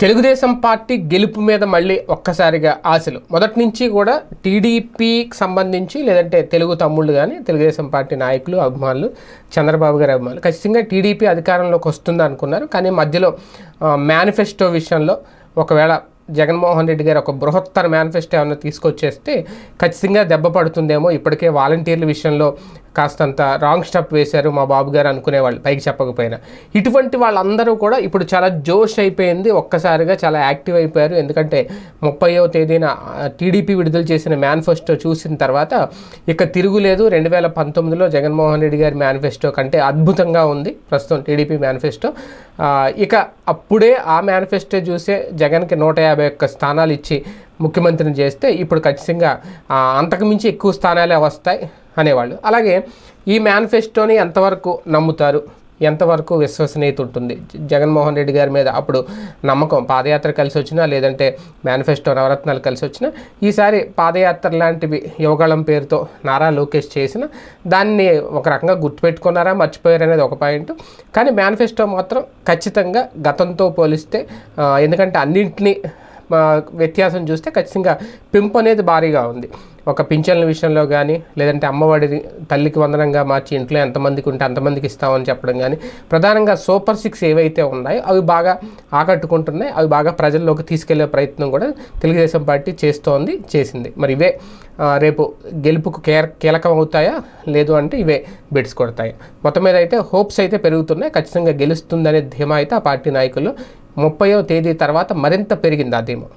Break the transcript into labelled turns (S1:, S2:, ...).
S1: Telugu Desam party గెలుపు మీద మళ్ళీ ఒక్కసారిగా ఆశలు. మొదటి నుంచి కూడా టీడీపీకి సంబంధించి లేదంటే తెలుగు తమ్ముళ్ళు కానీ తెలుగుదేశం పార్టీ నాయకులు అభిమానులు చంద్రబాబు గారి అభిమానులు ఖచ్చితంగా టీడీపీ అధికారంలోకి వస్తుంది అనుకున్నారు. కానీ మధ్యలో మేనిఫెస్టో విషయంలో ఒకవేళ జగన్మోహన్ రెడ్డి గారు ఒక బృహత్తర మేనిఫెస్టో ఏమైనా తీసుకొచ్చేస్తే ఖచ్చితంగా దెబ్బ పడుతుందేమో. ఇప్పటికే వాలంటీర్ల విషయంలో కాస్తంత రాంగ్ స్టెప్ వేశారు మా బాబు గారు అనుకునేవాళ్ళు పైకి చెప్పకపోయినా. ఇటువంటి వాళ్ళందరూ కూడా ఇప్పుడు చాలా జోష్ అయిపోయింది ఒక్కసారిగా చాలా యాక్టివ్ అయిపోయారు. ఎందుకంటే ముప్పైవ తేదీన టీడీపీ విడుదల చేసిన మేనిఫెస్టో చూసిన తర్వాత ఇక తిరుగులేదు. రెండు వేల పంతొమ్మిదిలో జగన్మోహన్ రెడ్డి గారి మేనిఫెస్టో కంటే అద్భుతంగా ఉంది. ప్రస్తుతం టీడీపీ మేనిఫెస్టో. ఇక అప్పుడే ఆ మేనిఫెస్టో చూసే జగన్కి నూట యాభై ఒక్క స్థానాలు ఇచ్చి ముఖ్యమంత్రిని చేస్తే ఇప్పుడు ఖచ్చితంగా అంతకుమించి ఎక్కువ స్థానాలే వస్తాయి అనేవాళ్ళు. అలాగే ఈ మేనిఫెస్టోని ఎంతవరకు నమ్ముతారు? ఎంతవరకు విశ్వసనీయత ఉంటుంది? జగన్మోహన్ రెడ్డి గారి మీద అప్పుడు నమ్మకం పాదయాత్ర కలిసి వచ్చినా లేదంటే మేనిఫెస్టో నవరత్నాలు కలిసి వచ్చినా ఈసారి పాదయాత్ర లాంటివి యువగళం పేరుతో నారా లోకేష్ చేసిన దాన్ని ఒక రకంగా గుర్తుపెట్టుకున్నారా? మర్చిపోయారు అనేది ఒక పాయింట్. కానీ మేనిఫెస్టో మాత్రం ఖచ్చితంగా గతంతో పోలిస్తే ఎందుకంటే అన్నింటినీ వ్యత్యాసం చూస్తే ఖచ్చితంగా పెంపు అనేది భారీగా ఉంది. ఒక పింఛన్ల విషయంలో కానీ లేదంటే అమ్మఒడిని తల్లికి వందనంగా మార్చి ఇంట్లో ఎంతమందికి ఉంటే అంతమందికి ఇస్తామని చెప్పడం కానీ ప్రధానంగా సూపర్ సిక్స్ ఏవైతే ఉన్నాయో అవి బాగా ఆకట్టుకుంటున్నాయి. అవి బాగా ప్రజల్లోకి తీసుకెళ్ళే ప్రయత్నం కూడా తెలుగుదేశం పార్టీ చేస్తోంది చేసింది. మరి ఇవే రేపు గెలుపుకు కే కీలకం అవుతాయా లేదు అంటే ఇవే బెట్స్ కొడతాయి. మొత్తం మీద అయితే హోప్స్ అయితే పెరుగుతున్నాయి. ఖచ్చితంగా గెలుస్తుందనే ధీమా అయితే ఆ పార్టీ నాయకులు ముప్పయో తేదీ తర్వాత మరింత పెరిగింది ఆ ధీమా